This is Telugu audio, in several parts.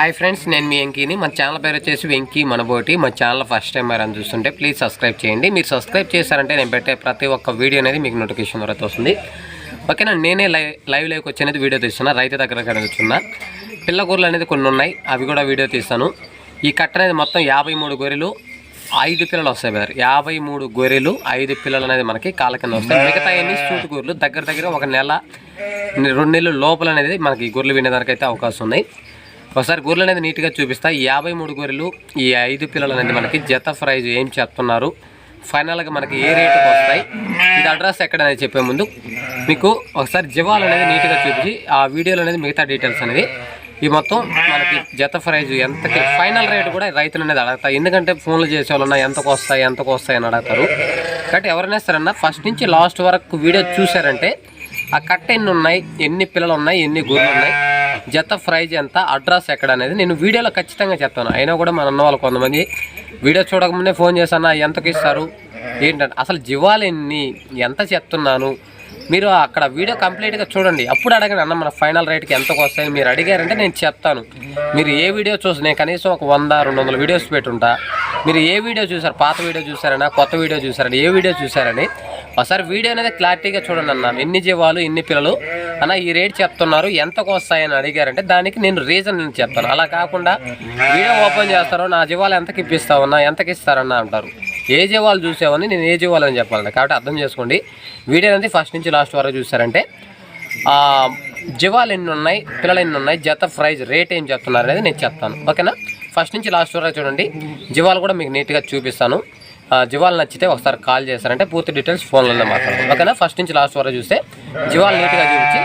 హాయ్ ఫ్రెండ్స్ నేను మీ వెంకీని. మన ఛానల్ పేరు వచ్చేసి వెంకీ మనబోటి. మా ఛానల్ ఫస్ట్ టైం మరి అని చూస్తుంటే ప్లీజ్ సబ్స్క్రైబ్ చేయండి. మీరు సబ్స్క్రైబ్ చేశారంటే నేను పెట్టే ప్రతి ఒక్క వీడియో అనేది మీకు నోటిఫికేషన్ వరకు వస్తుంది. ఓకేనా నేనే లైవ్ లైవ్ లైవ్కి వచ్చి అనేది వీడియో తీస్తున్నా. రైతు దగ్గర కనుకున్నా పిల్ల గొర్రెలు అనేది కొన్ని ఉన్నాయి. అవి కూడా వీడియో తీస్తాను. ఈ కట్ట అనేది మొత్తం యాభై మూడు గొర్రెలు ఐదు పిల్లలు వస్తాయి బ్రదర్. యాభై మూడు గొర్రెలు ఐదు పిల్లలు అనేది మనకి కాళ్ళ కింద వస్తాయి. మిగతా అన్ని సూటు గొర్రెలు దగ్గర దగ్గర ఒక నెల రెండు నెలలు లోపల అనేది మనకి గొర్రెలు వినేదానికి అయితే అవకాశం ఉన్నాయి. ఒకసారి గొర్రెలు అనేది నీట్గా చూపిస్తా. యాభై మూడు గొర్రెలు ఈ ఐదు పిల్లలు అనేది మనకి జత ప్రైజ్ ఏం చెప్తున్నారు ఫైనల్గా మనకి ఏ రేటుకి వస్తాయి? ఇది అడ్రస్ ఎక్కడ అనేది చెప్పే ముందు. మీకు ఒకసారి జీవాలు అనేది నీట్గా చూపించి ఆ వీడియోలో అనేది మిగతా డీటెయిల్స్ అనేది. ఈ మొత్తం మనకి జత ప్రైజ్ ఎంతకి ఫైనల్ రేటు కూడా రైతులు అనేది అడుగుతాయి ఎందుకంటే ఫోన్లు చేసే వాళ్ళు ఎంతకు వస్తాయి ఎంతకు వస్తాయి అని అడుగుతారు. కాబట్టి ఎవరైనా సరే ఫస్ట్ నుంచి లాస్ట్ వరకు వీడియో చూసారంటే ఆ కట్ట ఎన్ని ఉన్నాయి ఎన్ని పిల్లలు ఉన్నాయి ఎన్ని గొర్రెలు ఉన్నాయి జత ప్రైజ్ ఎంత అడ్రస్ ఎక్కడ అనేది నేను వీడియోలో ఖచ్చితంగా చెప్తాను. అయినా కూడా మన అన్న వాళ్ళు కొంతమంది వీడియో చూడకముందే ఫోన్ చేశాను ఎంతకు ఇస్తారు? ఏంటంటే అసలు జీవాలు ఎన్ని? ఎంత చెప్తున్నాను? మీరు అక్కడ వీడియో కంప్లీట్గా చూడండి. అప్పుడు అడగండి అన్న మన ఫైనల్ రేట్కి ఎంతకు వస్తాయని? మీరు అడిగారంటే నేను చెప్తాను. మీరు ఏ వీడియో చూసి నేను కనీసం ఒక వంద రెండు వందల వీడియోస్ పెట్టుంటా. మీరు ఏ వీడియో చూసారు? పాత వీడియో చూసారనా? కొత్త వీడియో చూసారని? ఏ వీడియో చూసారని? ఒకసారి వీడియో అనేది క్లారిటీగా చూడండి అన్న. ఎన్ని జీవాలు ఎన్ని పిల్లలు? అన్న ఈ రేట్ చెప్తున్నారు. ఎంతకు వస్తాయని అడిగారంటే దానికి నేను రీజన్ నేను చెప్తాను. అలా కాకుండా వీడియో ఓపెన్ చేస్తారో నా జీవాలు ఎంతకి ఇప్పిస్తావన్నా ఎంతకి ఇస్తారన్నా అంటారు. ఏ జీవాలు చూసావని నేను ఏ జీవాలు అని కాబట్టి అర్థం చేసుకోండి. వీడియో అనేది ఫస్ట్ నుంచి లాస్ట్ వరకు చూసారంటే జీవాలు ఎన్ని ఉన్నాయి పిల్లలు ఎన్ని ఉన్నాయి జత ప్రైజ్ రేట్ ఏం చెప్తున్నారు అనేది నేను చెప్తాను. ఓకేనా? ఫస్ట్ నుంచి లాస్ట్ వరకు చూడండి. జీవాలు కూడా మీకు నీట్గా చూపిస్తాను. జీవాలు నచ్చితే ఒకసారి కాల్ చేస్తారంటే పూర్తి డీటెయిల్స్ ఫోన్లోనే మాట్లాడతాం ఓకేనా? ఫస్ట్ నుంచి లాస్ట్ వరకు చూస్తే జీవాలు నీట్గా చూపించి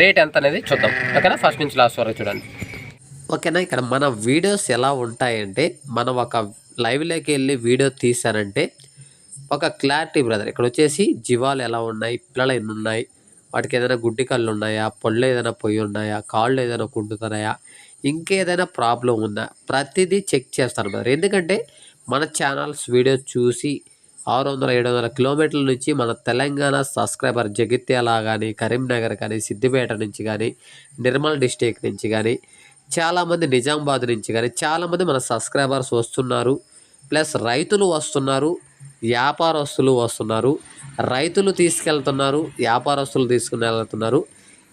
రేట్ ఎంత అనేది చూద్దాం. ఓకేనా? ఫస్ట్ నుంచి లాస్ట్ వరకు చూడండి. ఓకేనా? ఇక్కడ మన వీడియోస్ ఎలా ఉంటాయంటే మనం ఒక లైవ్లోకి వెళ్ళి వీడియో తీసానంటే ఒక క్లారిటీ బ్రదర్ ఇక్కడ వచ్చేసి జీవాలు ఎలా ఉన్నాయి పిల్లలు ఎన్ని ఉన్నాయి వాటికి ఏదైనా గుడ్డి కళ్ళు ఉన్నాయా పళ్ళు ఏదైనా పొయ్యి ఉన్నాయా కాళ్ళు ఏదైనా కుంటున్నాయా ఇంకేదైనా ప్రాబ్లం ఉందా ప్రతిదీ చెక్ చేస్తాను బ్రదర్ ఎందుకంటే మన ఛానల్స్ వీడియో చూసి ఆరు వందల ఏడు వందల కిలోమీటర్ల నుంచి మన తెలంగాణ సబ్స్క్రైబర్ జగిత్యాల కానీ కరీంనగర్ కానీ సిద్దిపేట నుంచి కానీ నిర్మల్ డిస్టిక్ నుంచి కానీ చాలామంది నిజామాబాద్ నుంచి కానీ చాలామంది మన సబ్స్క్రైబర్స్ వస్తున్నారు. ప్లస్ రైతులు వస్తున్నారు వ్యాపారస్తులు వస్తున్నారు రైతులు తీసుకెళ్తున్నారు వ్యాపారస్తులు తీసుకుని వెళ్తున్నారు.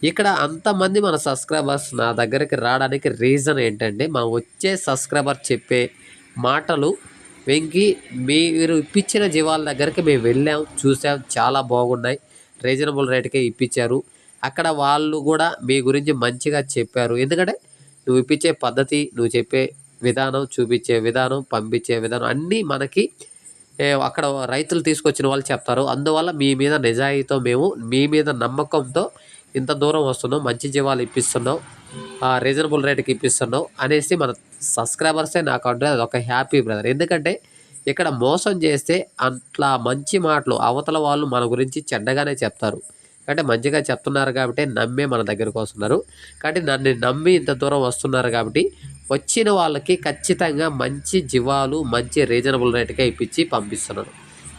ఇక్కడ అంతమంది మన సబ్స్క్రైబర్స్ నా దగ్గరికి రావడానికి రీజన్ ఏంటంటే మా వచ్చే సబ్స్క్రైబర్ చెప్పే మాటలు వెంకి మీరు ఇప్పించిన జీవాల దగ్గరికి మేము వెళ్ళాం చూసాం చాలా బాగున్నాయి. రీజనబుల్ రేటుకే ఇప్పించారు. అక్కడ వాళ్ళు కూడా మీ గురించి మంచిగా చెప్పారు. ఎందుకంటే నువ్వు ఇప్పించే పద్ధతి నువ్వు చెప్పే విధానం చూపించే విధానం పంపించే విధానం అన్నీ మనకి అక్కడ రైతులు తీసుకొచ్చిన వాళ్ళు చెప్తారు. అందువల్ల మీ మీద నిజాయితీతో మేము మీ మీద నమ్మకంతో ఇంత దూరం వస్తున్నావు మంచి జీవాలు ఇప్పిస్తున్నావు రీజనబుల్ రేట్కి ఇప్పిస్తున్నావు అనేసి మన సబ్స్క్రైబర్సే నాకు అంటే అది ఒక హ్యాపీ బ్రదర్ ఎందుకంటే ఇక్కడ మోసం చేస్తే అట్లా మంచి మాటలు అవతల వాళ్ళు మన గురించి చెడ్డగానే చెప్తారు. అంటే మంచిగా చెప్తున్నారు కాబట్టి నమ్మే మన దగ్గరకు వస్తున్నారు. కాబట్టి నన్ను నమ్మి ఇంత దూరం వస్తున్నారు కాబట్టి వచ్చిన వాళ్ళకి ఖచ్చితంగా మంచి జీవాలు మంచి రీజనబుల్ రేట్కే ఇప్పించి పంపిస్తున్నాను.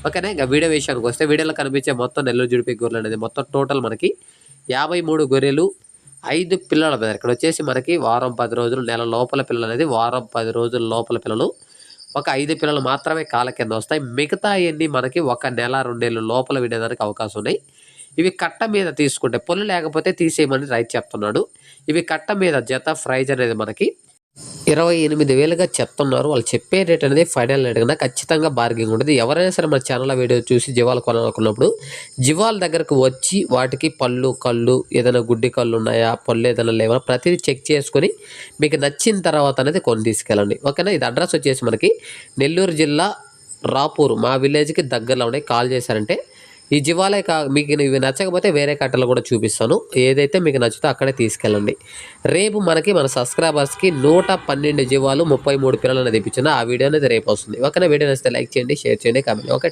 ఓకేనా? ఇంకా వీడియో విషయానికి వస్తే వీడియోలో కనిపించే మొత్తం నెల్లూరు జుడిపి గొర్రెలు అనేది మొత్తం టోటల్ మనకి యాభై మూడు గొర్రెలు ఐదు పిల్లల మీద ఇక్కడ వచ్చేసి మనకి వారం పది రోజులు నెల లోపల పిల్లలు అనేది వారం పది రోజుల లోపల పిల్లలు. ఒక ఐదు పిల్లలు మాత్రమే కాల కింద వస్తాయి. మిగతా అన్ని మనకి ఒక నెల రెండేళ్ళు లోపల వినేదానికి అవకాశం ఉన్నాయి. ఇవి కట్ట మీద తీసుకుంటే పొల్లు లేకపోతే తీసేయమని రైతు చెప్తున్నాడు. ఇవి కట్ట మీద జత ప్రైజ్ అనేది మనకి ఇరవై ఎనిమిది వేలుగా చెప్తున్నారు. వాళ్ళు చెప్పే రేట్ అనేది ఫైనల్ రేట్ కన్నా ఖచ్చితంగా బార్గింగ్ ఉంటుంది. ఎవరైనా సరే మన ఛానల్ వీడియో చూసి జీవాలు కొనాలనుకున్నప్పుడు జీవాల దగ్గరకు వచ్చి వాటికి పళ్ళు కళ్ళు ఏదైనా గుడ్డి కళ్ళు ఉన్నాయా పళ్ళు ఏదైనా లేవా ప్రతిదీ చెక్ చేసుకొని మీకు నచ్చిన తర్వాత అనేది కొని తీసుకెళ్ళండి. ఓకేనా? ఇది అడ్రస్ వచ్చేసి మనకి నెల్లూరు జిల్లా రాపూర్ మా విలేజ్కి దగ్గరలో ఉన్నాయి. కాల్ చేశారంటే ఈ జీవాలే కా మీకు ఇవి నచ్చకపోతే వేరే కట్టలు కూడా చూపిస్తాను. ఏదైతే మీకు నచ్చుతో అక్కడే తీసుకెళ్ళండి. రేపు మనకి మన సబ్స్క్రైబర్స్కి నూట పన్నెండు జీవాలు ముప్పై మూడు పిల్లలు అనేది ఇప్పించిన ఆ వీడియో అనేది రేపు వస్తుంది. ఓకేనా వీడియో నచ్చితే లైక్ చేయండి షేర్ చేయండి కామెంట్ ఓకే